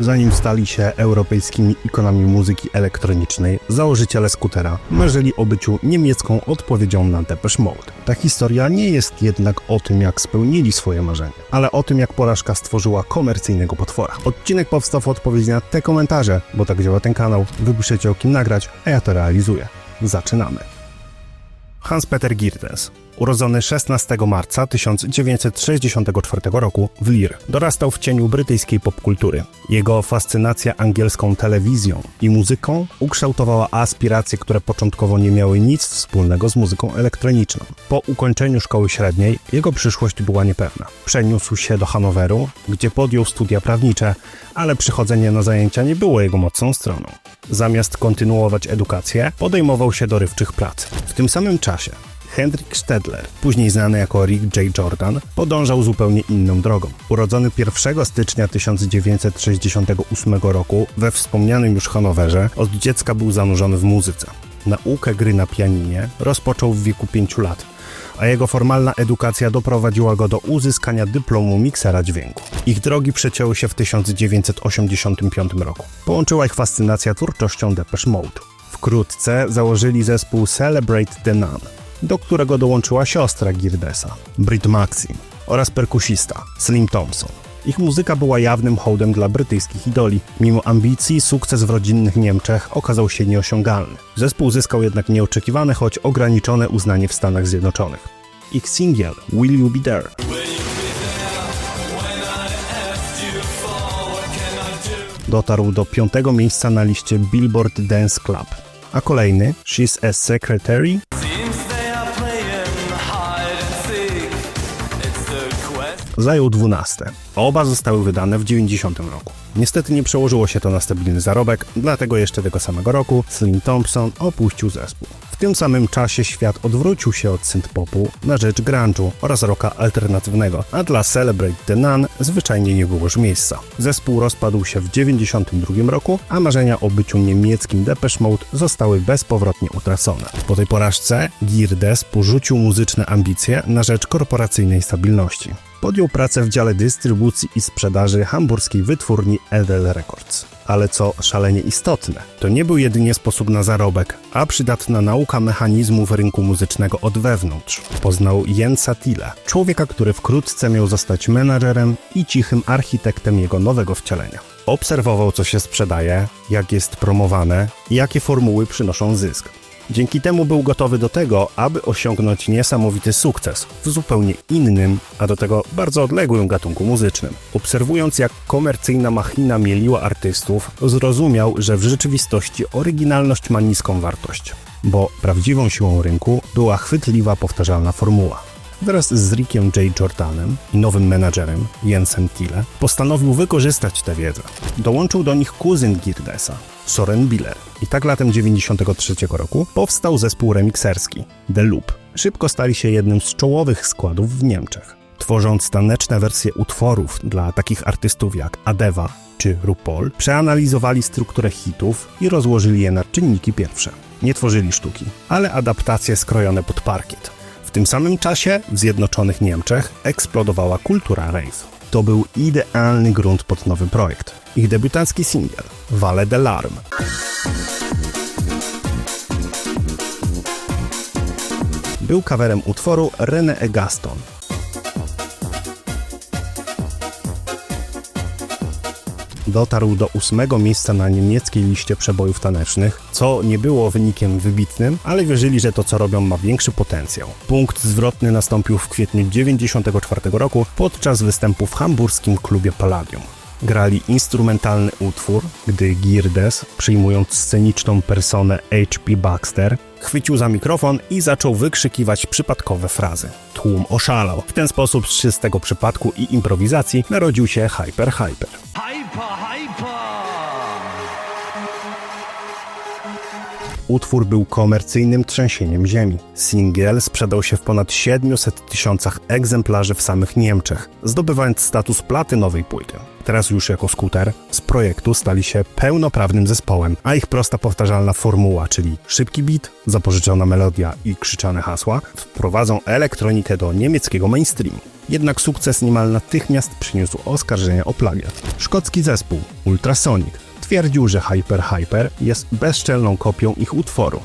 Zanim stali się europejskimi ikonami muzyki elektronicznej, założyciele skutera marzyli o byciu niemiecką odpowiedzią na Depeche Mode. Ta historia nie jest jednak o tym, jak spełnili swoje marzenie, ale o tym, jak porażka stworzyła komercyjnego potwora. Odcinek powstał w odpowiedzi na te komentarze, bo tak działa ten kanał. Wy piszecie o kim nagrać, a ja to realizuję. Zaczynamy. Hans-Peter Girdes, urodzony 16 marca 1964 roku w Lear, dorastał w cieniu brytyjskiej popkultury. Jego fascynacja angielską telewizją i muzyką ukształtowała aspiracje, które początkowo nie miały nic wspólnego z muzyką elektroniczną. Po ukończeniu szkoły średniej jego przyszłość była niepewna. Przeniósł się do Hanoweru, gdzie podjął studia prawnicze, ale przychodzenie na zajęcia nie było jego mocną stroną. Zamiast kontynuować edukację, podejmował się dorywczych prac. W tym samym czasie Hendrik Stedler, później znany jako Rick J. Jordan, podążał zupełnie inną drogą. Urodzony 1 stycznia 1968 roku we wspomnianym już Hanowerze, od dziecka był zanurzony w muzyce. Naukę gry na pianinie rozpoczął w wieku 5 lat, a jego formalna edukacja doprowadziła go do uzyskania dyplomu miksera dźwięku. Ich drogi przecięły się w 1985 roku. Połączyła ich fascynacja twórczością Depeche Mode. Wkrótce założyli zespół Celebrate the Nun, do którego dołączyła siostra Girdesa, Brit Maxim, oraz perkusista Slim Thompson. Ich muzyka była jawnym hołdem dla brytyjskich idoli. Mimo ambicji, sukces w rodzinnych Niemczech okazał się nieosiągalny. Zespół zyskał jednak nieoczekiwane, choć ograniczone uznanie w Stanach Zjednoczonych. Ich singiel Will You Be There dotarł do piątego miejsca na liście Billboard Dance Club, a kolejny She's a Secretary zajął 12. Oba zostały wydane w 90 roku. Niestety nie przełożyło się to na stabilny zarobek, dlatego jeszcze tego samego roku Slim Thompson opuścił zespół. W tym samym czasie świat odwrócił się od synth-popu na rzecz grunge'u oraz rocka alternatywnego, a dla Celebrate the Nun zwyczajnie nie było już miejsca. Zespół rozpadł się w 92 roku, a marzenia o byciu niemieckim Depeche Mode zostały bezpowrotnie utracone. Po tej porażce Girdes porzucił muzyczne ambicje na rzecz korporacyjnej stabilności podjął pracę w dziale dystrybucji i sprzedaży hamburskiej wytwórni Edel Records. Ale co szalenie istotne, to nie był jedynie sposób na zarobek, a przydatna nauka mechanizmów rynku muzycznego od wewnątrz. Poznał Jensa Tille, człowieka, który wkrótce miał zostać menadżerem i cichym architektem jego nowego wcielenia. Obserwował, co się sprzedaje, jak jest promowane i jakie formuły przynoszą zysk. Dzięki temu był gotowy do tego, aby osiągnąć niesamowity sukces w zupełnie innym, a do tego bardzo odległym gatunku muzycznym. Obserwując, jak komercyjna machina mieliła artystów, zrozumiał, że w rzeczywistości oryginalność ma niską wartość, bo prawdziwą siłą rynku była chwytliwa, powtarzalna formuła. Wraz z Rickiem J. Jordanem i nowym menadżerem Jensem Tille postanowił wykorzystać tę wiedzę. Dołączył do nich kuzyn Girdesa, Soren Biller. I tak latem 93 roku powstał zespół remikserski The Loop. Szybko stali się jednym z czołowych składów w Niemczech. Tworząc taneczne wersje utworów dla takich artystów jak Adeva czy RuPaul, przeanalizowali strukturę hitów i rozłożyli je na czynniki pierwsze. Nie tworzyli sztuki, ale adaptacje skrojone pod parkiet. W tym samym czasie w Zjednoczonych Niemczech eksplodowała kultura rave. To był idealny grunt pod nowy projekt. Ich debiutancki singiel Vale de Larm. Był coverem utworu René e Gaston. Dotarł do ósmego miejsca na niemieckiej liście przebojów tanecznych, co nie było wynikiem wybitnym, ale wierzyli, że to co robią ma większy potencjał. Punkt zwrotny nastąpił w kwietniu 1994 roku podczas występu w hamburskim klubie Palladium. Grali instrumentalny utwór, gdy Girdes, przyjmując sceniczną personę H.P. Baxter, chwycił za mikrofon i zaczął wykrzykiwać przypadkowe frazy. Tłum oszalał. W ten sposób z czystego przypadku i improwizacji narodził się Hyper Hyper. Utwór był komercyjnym trzęsieniem ziemi. Singiel sprzedał się w ponad 700 tysiącach egzemplarzy w samych Niemczech, zdobywając status platynowej płyty. teraz już jako skuter, z projektu stali się pełnoprawnym zespołem, a ich prosta powtarzalna formuła, czyli szybki beat, zapożyczona melodia i krzyczane hasła, wprowadzą elektronikę do niemieckiego mainstreamu. Jednak sukces niemal natychmiast przyniósł oskarżenia o plagiat. Szkocki zespół Ultrasonic twierdził, że Hyper Hyper jest bezczelną kopią ich utworu.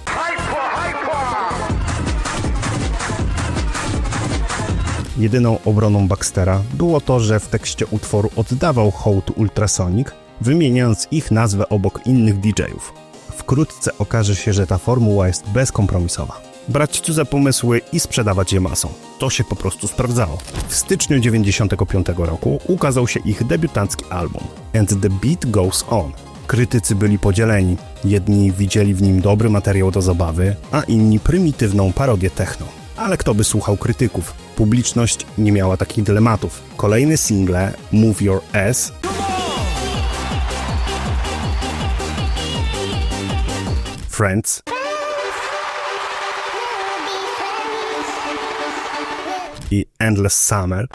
Jedyną obroną Baxtera było to, że w tekście utworu oddawał hołd Ultrasonic, wymieniając ich nazwę obok innych DJ-ów. Wkrótce okaże się, że ta formuła jest bezkompromisowa. Brać cudze pomysły i sprzedawać je masą. To się po prostu sprawdzało. W styczniu 95 roku ukazał się ich debiutancki album And the Beat Goes On. Krytycy byli podzieleni. Jedni widzieli w nim dobry materiał do zabawy, a inni prymitywną parodię techno. Ale kto by słuchał krytyków? Publiczność nie miała takich dylematów. Kolejne single Move Your Ass Friends i Endless Summer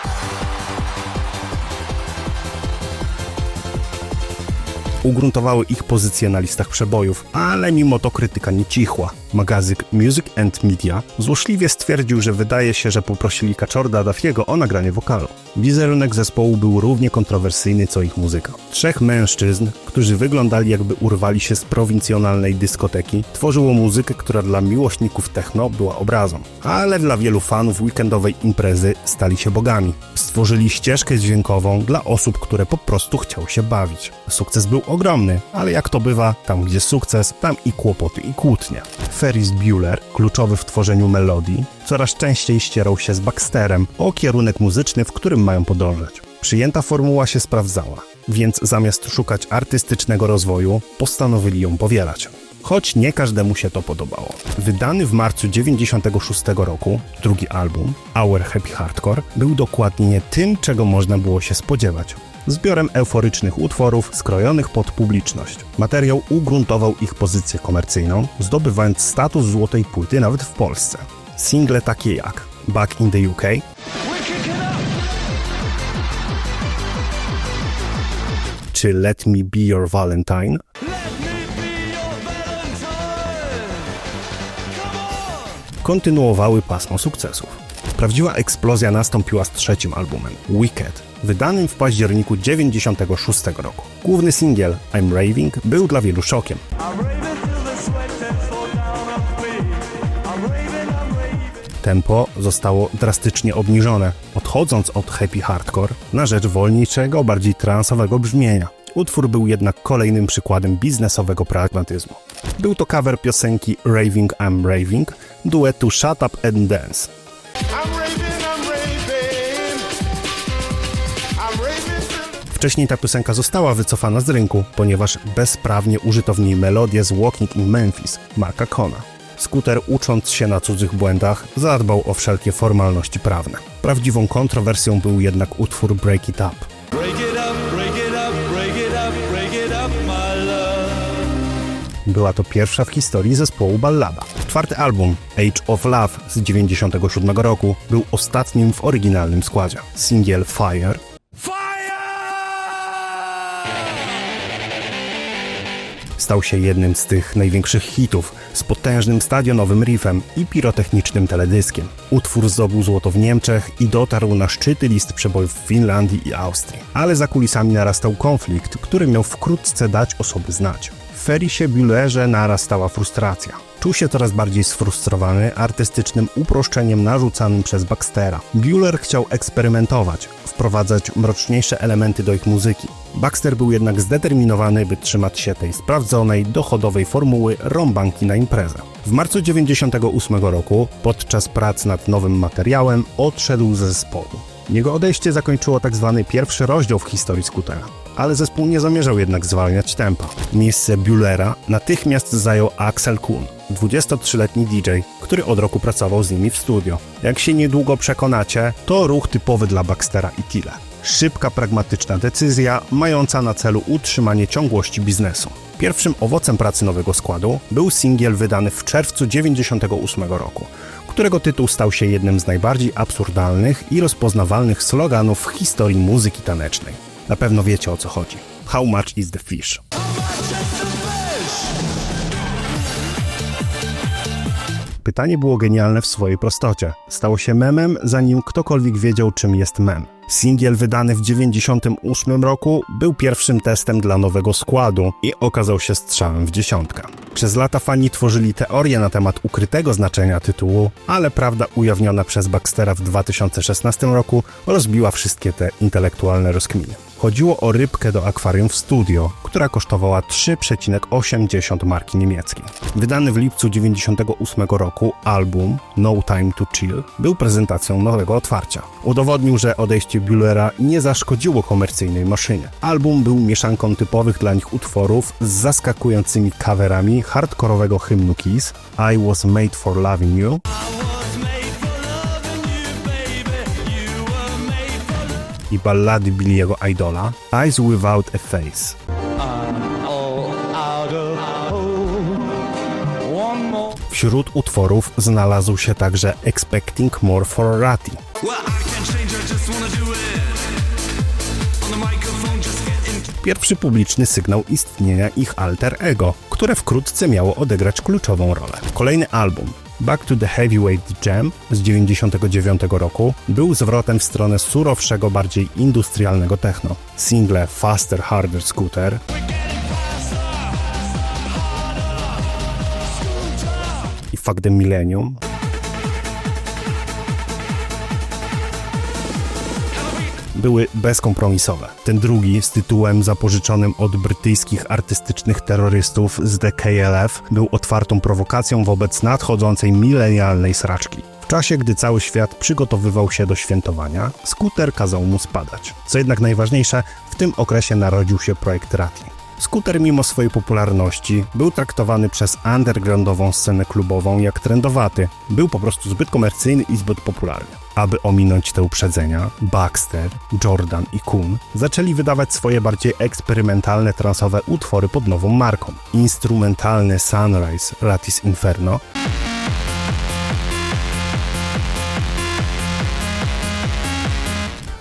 ugruntowały ich pozycję na listach przebojów, ale mimo to krytyka nie cichła. Magazyn Music and Media złośliwie stwierdził, że wydaje się, że poprosili Kaczorda Dafiego o nagranie wokalu. Wizerunek zespołu był równie kontrowersyjny co ich muzyka. Trzech mężczyzn, którzy wyglądali jakby urwali się z prowincjonalnej dyskoteki, tworzyło muzykę, która dla miłośników techno była obrazą. Ale dla wielu fanów weekendowej imprezy stali się bogami. Stworzyli ścieżkę dźwiękową dla osób, które po prostu chciały się bawić. Sukces był ogromny, ale jak to bywa, tam gdzie sukces, tam i kłopoty i kłótnie. Ferris Bueller, kluczowy w tworzeniu melodii, coraz częściej ścierał się z Baxterem o kierunek muzyczny, w którym mają podążać. Przyjęta formuła się sprawdzała, więc zamiast szukać artystycznego rozwoju, postanowili ją powielać. Choć nie każdemu się to podobało. Wydany w marcu 96 roku drugi album, Our Happy Hardcore, był dokładnie tym, czego można było się spodziewać. Zbiorem euforycznych utworów skrojonych pod publiczność. Materiał ugruntował ich pozycję komercyjną, zdobywając status złotej płyty nawet w Polsce. Single takie jak Back in the UK, czy Let Me Be Your Valentine, kontynuowały pasmo sukcesów. Prawdziwa eksplozja nastąpiła z trzecim albumem, Wicked, wydanym w październiku 96 roku. Główny singiel, I'm Raving, był dla wielu szokiem. Tempo zostało drastycznie obniżone, odchodząc od happy hardcore na rzecz wolniejszego, bardziej transowego brzmienia. Utwór był jednak kolejnym przykładem biznesowego pragmatyzmu. Był to cover piosenki Raving I'm Raving duetu Shut Up and Dance. Wcześniej ta piosenka została wycofana z rynku, ponieważ bezprawnie użyto w niej melodię z Walking in Memphis Marka Kona. Skuter, ucząc się na cudzych błędach, zadbał o wszelkie formalności prawne. Prawdziwą kontrowersją był jednak utwór Break It Up. Była to pierwsza w historii zespołu ballada. Czwarty album, Age of Love z 97 roku, był ostatnim w oryginalnym składzie. Singiel Fire stał się jednym z tych największych hitów z potężnym stadionowym riffem i pirotechnicznym teledyskiem. Utwór zdobył złoto w Niemczech i dotarł na szczyty list przebojów w Finlandii i Austrii. Ale za kulisami narastał konflikt, który miał wkrótce dać o sobie znać. Ferisie Büllerze narastała frustracja. Czuł się coraz bardziej sfrustrowany artystycznym uproszczeniem narzucanym przez Baxtera. Bueller chciał eksperymentować, wprowadzać mroczniejsze elementy do ich muzyki. Baxter był jednak zdeterminowany, by trzymać się tej sprawdzonej, dochodowej formuły rąbanki na imprezę. W marcu 98 roku, podczas prac nad nowym materiałem, odszedł ze zespołu. Jego odejście zakończyło tak zwany pierwszy rozdział w historii skutera. Ale zespół nie zamierzał jednak zwalniać tempa. Miejsce Buellera natychmiast zajął Axel Kuhn, 23-letni DJ, który od roku pracował z nimi w studio. Jak się niedługo przekonacie, to ruch typowy dla Baxtera i Tile. Szybka, pragmatyczna decyzja, mająca na celu utrzymanie ciągłości biznesu. Pierwszym owocem pracy nowego składu był singiel wydany w czerwcu 98 roku, którego tytuł stał się jednym z najbardziej absurdalnych i rozpoznawalnych sloganów w historii muzyki tanecznej. Na pewno wiecie o co chodzi. How much is the fish? Pytanie było genialne w swojej prostocie. Stało się memem, zanim ktokolwiek wiedział, czym jest mem. Singiel wydany w 98 roku był pierwszym testem dla nowego składu i okazał się strzałem w dziesiątkę. Przez lata fani tworzyli teorie na temat ukrytego znaczenia tytułu, ale prawda ujawniona przez Baxtera w 2016 roku rozbiła wszystkie te intelektualne rozkminy. Chodziło o rybkę do akwarium w studio, która kosztowała 3,80 marki niemieckiej. Wydany w lipcu 98 roku album No Time to Chill był prezentacją nowego otwarcia. Udowodnił, że odejście Bühlera nie zaszkodziło komercyjnej maszynie. Album był mieszanką typowych dla nich utworów z zaskakującymi coverami hardkorowego hymnu Kiss I Was Made for Loving You i ballady Billiego Idola Eyes Without a Face. Wśród utworów znalazł się także Expecting More for Ratty. Pierwszy publiczny sygnał istnienia ich alter ego, które wkrótce miało odegrać kluczową rolę. Kolejny album, Back to the Heavyweight Jam z 1999 roku, był zwrotem w stronę surowszego, bardziej industrialnego techno. Single Faster, Harder, Scooter i Fuck the Millennium były bezkompromisowe. Ten drugi z tytułem zapożyczonym od brytyjskich artystycznych terrorystów z The KLF był otwartą prowokacją wobec nadchodzącej milenialnej sraczki. W czasie, gdy cały świat przygotowywał się do świętowania, skuter kazał mu spadać. Co jednak najważniejsze, w tym okresie narodził się projekt Rati. Skuter mimo swojej popularności był traktowany przez undergroundową scenę klubową jak trendowaty. Był po prostu zbyt komercyjny i zbyt popularny. Aby ominąć te uprzedzenia, Baxter, Jordan i Kuhn zaczęli wydawać swoje bardziej eksperymentalne transowe utwory pod nową marką. Instrumentalny Sunrise Ratis Inferno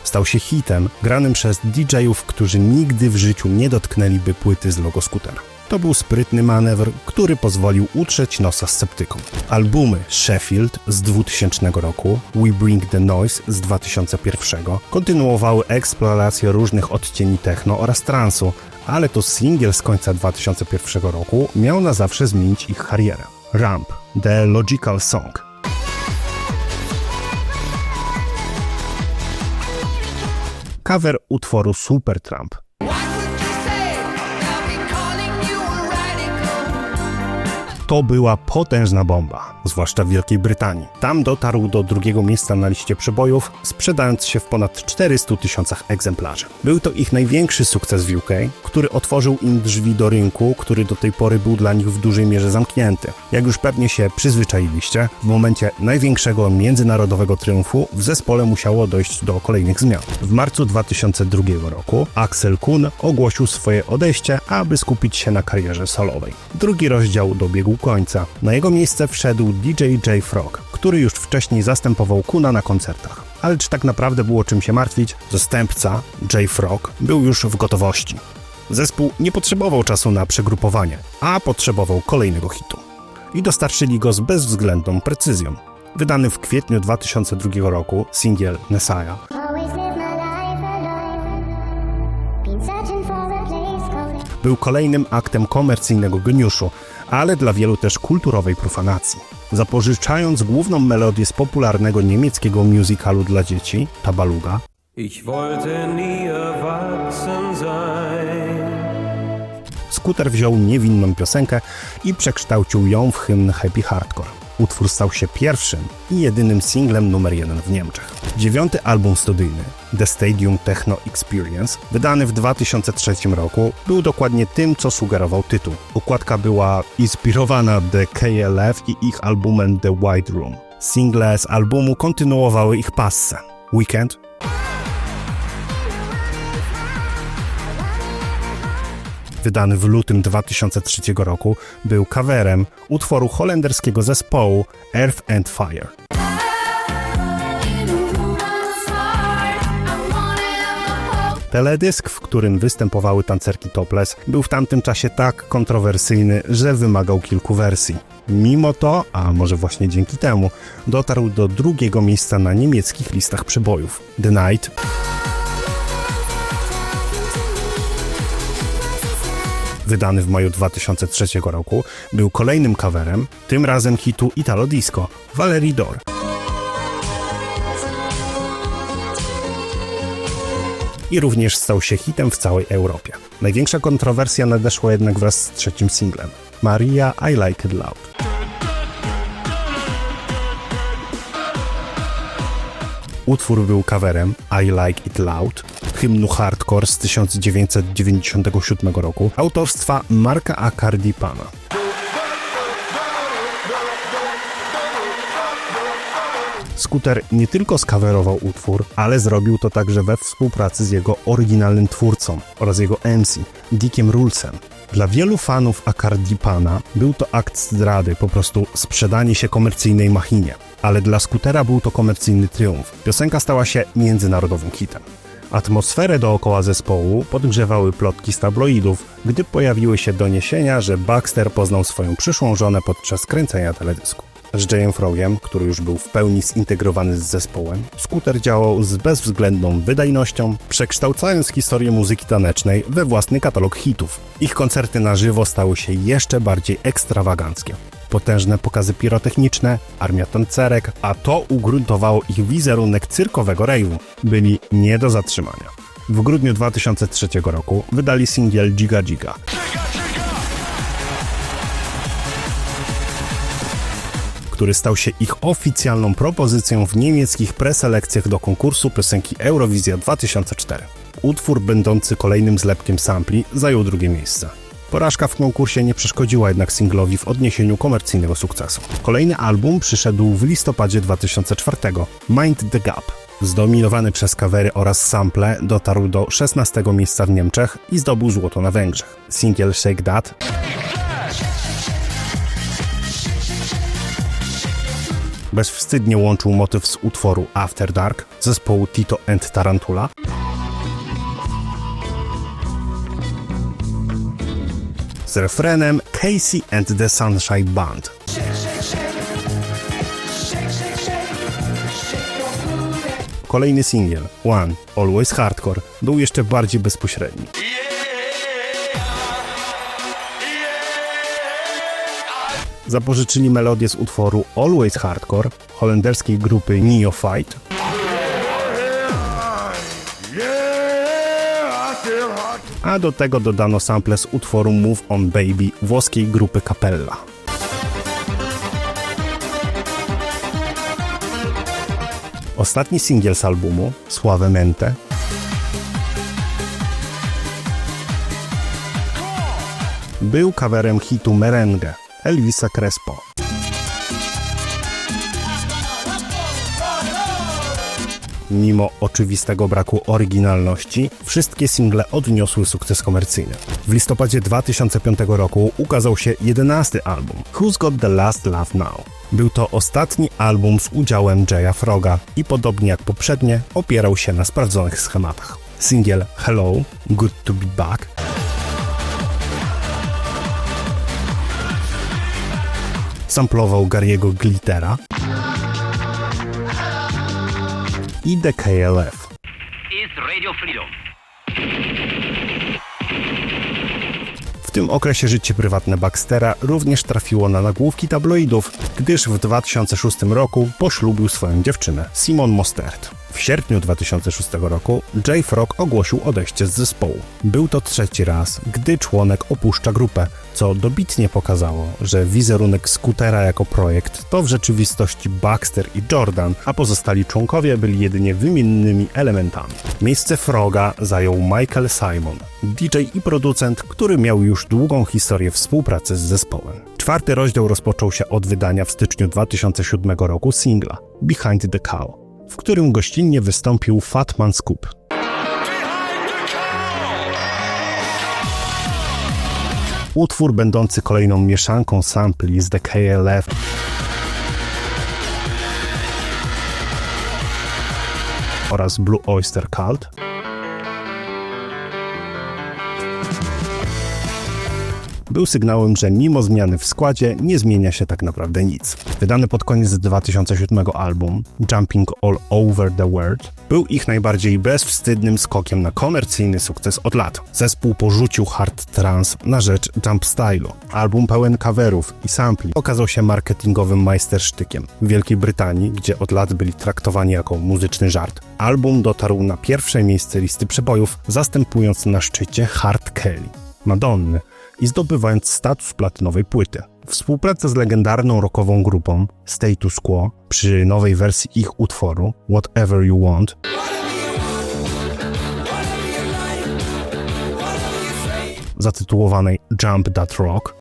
stał się hitem granym przez DJ-ów, którzy nigdy w życiu nie dotknęliby płyty z logo skutera. To był sprytny manewr, który pozwolił utrzeć nosa sceptykom. Albumy Sheffield z 2000 roku, We Bring the Noise z 2001 kontynuowały eksplorację różnych odcieni techno oraz transu, ale to singiel z końca 2001 roku miał na zawsze zmienić ich karierę. Ramp, The Logical Song, cover utworu Supertramp. To była potężna bomba, zwłaszcza w Wielkiej Brytanii. Tam dotarł do drugiego miejsca na liście przebojów, sprzedając się w ponad 400 tysiącach egzemplarzy. Był to ich największy sukces w UK, który otworzył im drzwi do rynku, który do tej pory był dla nich w dużej mierze zamknięty. Jak już pewnie się przyzwyczailiście, w momencie największego międzynarodowego triumfu w zespole musiało dojść do kolejnych zmian. W marcu 2002 roku Axel Kuhn ogłosił swoje odejście, aby skupić się na karierze solowej. Drugi rozdział dobiegł końca. Na jego miejsce wszedł DJ J Frog, który już wcześniej zastępował Kuna na koncertach. Ale czy tak naprawdę było czym się martwić? Zastępca, J Frog, był już w gotowości. Zespół nie potrzebował czasu na przegrupowanie, a potrzebował kolejnego hitu. I dostarczyli go z bezwzględną precyzją. Wydany w kwietniu 2002 roku singiel Messiah był kolejnym aktem komercyjnego geniuszu, ale dla wielu też kulturowej profanacji. Zapożyczając główną melodię z popularnego niemieckiego musicalu dla dzieci, Tabaluga. Skuter wziął niewinną piosenkę i przekształcił ją w hymn happy hardcore. Utwór stał się pierwszym i jedynym singlem numer jeden w Niemczech. Dziewiąty album studyjny, The Stadium Techno Experience, wydany w 2003 roku, był dokładnie tym, co sugerował tytuł. Układka była inspirowana The KLF i ich albumem The White Room. Single z albumu kontynuowały ich passę. Weekend, wydany w lutym 2003 roku, był coverem utworu holenderskiego zespołu Earth and Fire. Teledysk, w którym występowały tancerki topless, był w tamtym czasie tak kontrowersyjny, że wymagał kilku wersji. Mimo to, a może właśnie dzięki temu, dotarł do drugiego miejsca na niemieckich listach przebojów. The Night, wydany w maju 2003 roku, był kolejnym coverem, tym razem hitu Italo Disco, Valerie Dor. I również stał się hitem w całej Europie. Największa kontrowersja nadeszła jednak wraz z trzecim singlem. Maria I Like It Loud. Utwór był coverem I Like It Loud, hymnu hardcore z 1997 roku, autorstwa Marka Acardi Pana. Scooter nie tylko skawerował utwór, ale zrobił to także we współpracy z jego oryginalnym twórcą oraz jego MC, Dickiem Rulesem. Dla wielu fanów Akardipana był to akt zdrady, po prostu sprzedanie się komercyjnej machinie. Ale dla Scootera był to komercyjny triumf. Piosenka stała się międzynarodowym hitem. Atmosferę dookoła zespołu podgrzewały plotki z tabloidów, gdy pojawiły się doniesienia, że Baxter poznał swoją przyszłą żonę podczas kręcenia teledysku. Z Jayem Frogiem, który już był w pełni zintegrowany z zespołem, Scooter działał z bezwzględną wydajnością, przekształcając historię muzyki tanecznej we własny katalog hitów. Ich koncerty na żywo stały się jeszcze bardziej ekstrawaganckie. Potężne pokazy pirotechniczne, armia tancerek, a to ugruntowało ich wizerunek cyrkowego rave'u. Byli nie do zatrzymania. W grudniu 2003 roku wydali singiel Giga Giga. który stał się ich oficjalną propozycją w niemieckich preselekcjach do konkursu piosenki Eurowizja 2004. Utwór będący kolejnym zlepkiem sampli zajął drugie miejsce. Porażka w konkursie nie przeszkodziła jednak singlowi w odniesieniu komercyjnego sukcesu. Kolejny album przyszedł w listopadzie 2004, Mind the Gap. Zdominowany przez kawery oraz sample dotarł do 16 miejsca w Niemczech i zdobył złoto na Węgrzech. Singiel Shake That bezwstydnie łączył motyw z utworu After Dark zespołu Tito and Tarantula. Z refrenem Casey and the Sunshine Band. Kolejny singiel, One, Always Hardcore, był jeszcze bardziej bezpośredni. Zapożyczyli melodię z utworu Always Hardcore holenderskiej grupy Neophyte, a do tego dodano sample z utworu Move On Baby włoskiej grupy Capella. Ostatni singiel z albumu, Suavemente, był coverem hitu Merengue Elvisa Crespo. Mimo oczywistego braku oryginalności, wszystkie single odniosły sukces komercyjny. W listopadzie 2005 roku ukazał się jedenasty album Who's Got the Last Laugh Now. Był to ostatni album z udziałem Jaya Froga i podobnie jak poprzednie opierał się na sprawdzonych schematach. Singiel Hello, Good to Be Back samplował Gary'ego Glittera i The KLF. W tym okresie życie prywatne Baxtera również trafiło na nagłówki tabloidów, gdyż w 2006 roku poślubił swoją dziewczynę, Simon Mostert. W sierpniu 2006 roku Jay Frog ogłosił odejście z zespołu. Był to trzeci raz, gdy członek opuszcza grupę, co dobitnie pokazało, że wizerunek Scootera jako projekt to w rzeczywistości Baxter i Jordan, a pozostali członkowie byli jedynie wymiennymi elementami. Miejsce Froga zajął Michael Simon, DJ i producent, który miał już długą historię współpracy z zespołem. Czwarty rozdział rozpoczął się od wydania w styczniu 2007 roku singla Behind the Cow, w którym gościnnie wystąpił Fatman Scoop. Utwór będący kolejną mieszanką sampli z The KLF oraz Blue Oyster Cult był sygnałem, że mimo zmiany w składzie nie zmienia się tak naprawdę nic. Wydany pod koniec 2007 album Jumping All Over the World był ich najbardziej bezwstydnym skokiem na komercyjny sukces od lat. Zespół porzucił hard trance na rzecz jump stylu. Album pełen coverów i sampli okazał się marketingowym majstersztykiem. W Wielkiej Brytanii, gdzie od lat byli traktowani jako muzyczny żart, album dotarł na pierwsze miejsce listy przebojów, zastępując na szczycie Hard Kelly, Madonny i zdobywając status platynowej płyty. Współpraca z legendarną rockową grupą Status Quo przy nowej wersji ich utworu Whatever You Want zatytułowanej Jump That Rock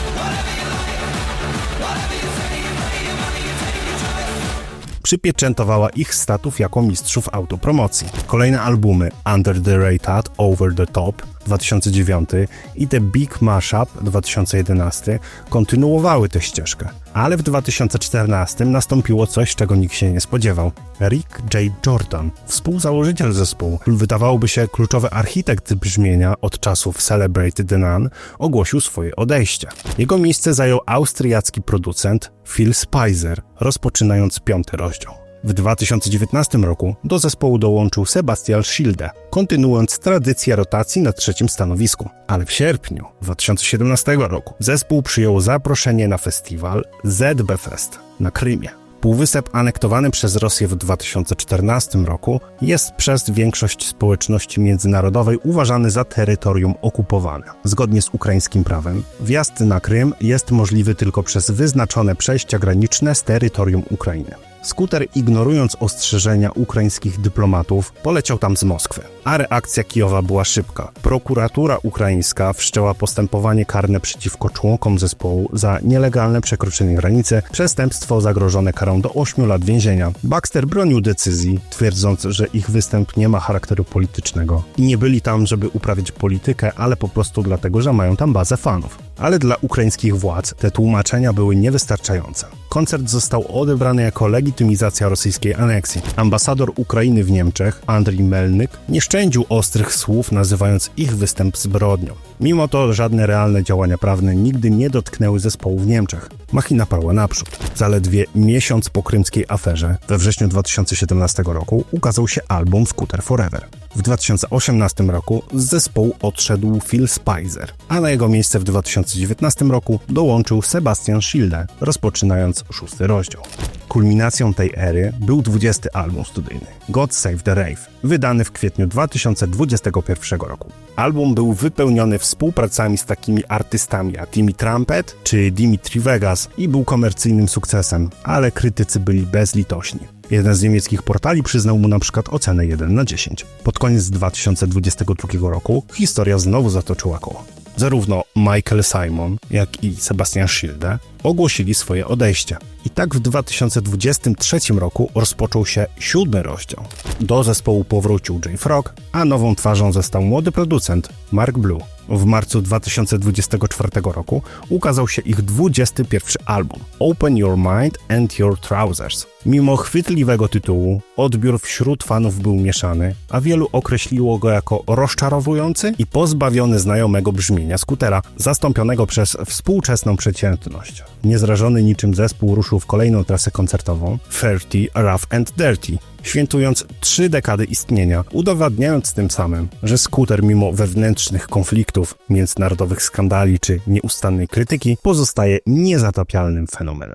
przypieczętowała ich statut jako mistrzów autopromocji. Kolejne albumy Under the Rated, Over the Top 2009 i The Big Mashup 2011 kontynuowały tę ścieżkę. Ale w 2014 nastąpiło coś, czego nikt się nie spodziewał. Rick J. Jordan, współzałożyciel zespołu, wydawałoby się kluczowy architekt brzmienia od czasów Celebrate the Nun, ogłosił swoje odejście. Jego miejsce zajął austriacki producent Phil Spicer, rozpoczynając piąty rozdział. W 2019 roku do zespołu dołączył Sebastian Schilde, kontynuując tradycję rotacji na trzecim stanowisku. Ale w sierpniu 2017 roku zespół przyjął zaproszenie na festiwal ZB Fest na Krymie. Półwysep anektowany przez Rosję w 2014 roku jest przez większość społeczności międzynarodowej uważany za terytorium okupowane. Zgodnie z ukraińskim prawem, wjazd na Krym jest możliwy tylko przez wyznaczone przejścia graniczne z terytorium Ukrainy. Skuter, ignorując ostrzeżenia ukraińskich dyplomatów, poleciał tam z Moskwy. A reakcja Kijowa była szybka. Prokuratura ukraińska wszczęła postępowanie karne przeciwko członkom zespołu za nielegalne przekroczenie granicy, przestępstwo zagrożone karą do 8 lat więzienia. Baxter bronił decyzji, twierdząc, że ich występ nie ma charakteru politycznego i nie byli tam, żeby uprawiać politykę, ale po prostu dlatego, że mają tam bazę fanów. Ale dla ukraińskich władz te tłumaczenia były niewystarczające. Koncert został odebrany jako legitymizacja rosyjskiej aneksji. Ambasador Ukrainy w Niemczech, Andrii Melnyk, nie szczędził ostrych słów, nazywając ich występ zbrodnią. Mimo to żadne realne działania prawne nigdy nie dotknęły zespołu w Niemczech. Machina parła naprzód. Zaledwie miesiąc po krymskiej aferze, we wrześniu 2017 roku, ukazał się album Scooter Forever. W 2018 roku z zespołu odszedł Phil Spicer, a na jego miejsce w 2019 roku dołączył Sebastian Schilde, rozpoczynając szósty rozdział. Kulminacją tej ery był 20 album studyjny God Save the Rave, wydany w kwietniu 2021 roku. Album był wypełniony współpracami z takimi artystami jak Timmy Trumpet czy Dimitri Vegas i był komercyjnym sukcesem, ale krytycy byli bezlitośni. Jeden z niemieckich portali przyznał mu na przykład ocenę 1 na 10. Pod koniec 2022 roku historia znowu zatoczyła koło. Zarówno Michael Simon, jak i Sebastian Schilde ogłosili swoje odejście. I tak w 2023 roku rozpoczął się siódmy rozdział. Do zespołu powrócił Jay Frog, a nową twarzą został młody producent Mark Blue. W marcu 2024 roku ukazał się ich 21 album Open Your Mind and Your Trousers. Mimo chwytliwego tytułu, odbiór wśród fanów był mieszany, a wielu określiło go jako rozczarowujący i pozbawiony znajomego brzmienia skutera, zastąpionego przez współczesną przeciętność. Niezrażony niczym zespół ruszył w kolejną trasę koncertową 30 Rough and Dirty, świętując trzy dekady istnienia, udowadniając tym samym, że skuter mimo wewnętrznych konfliktów, międzynarodowych skandali czy nieustannej krytyki pozostaje niezatapialnym fenomenem.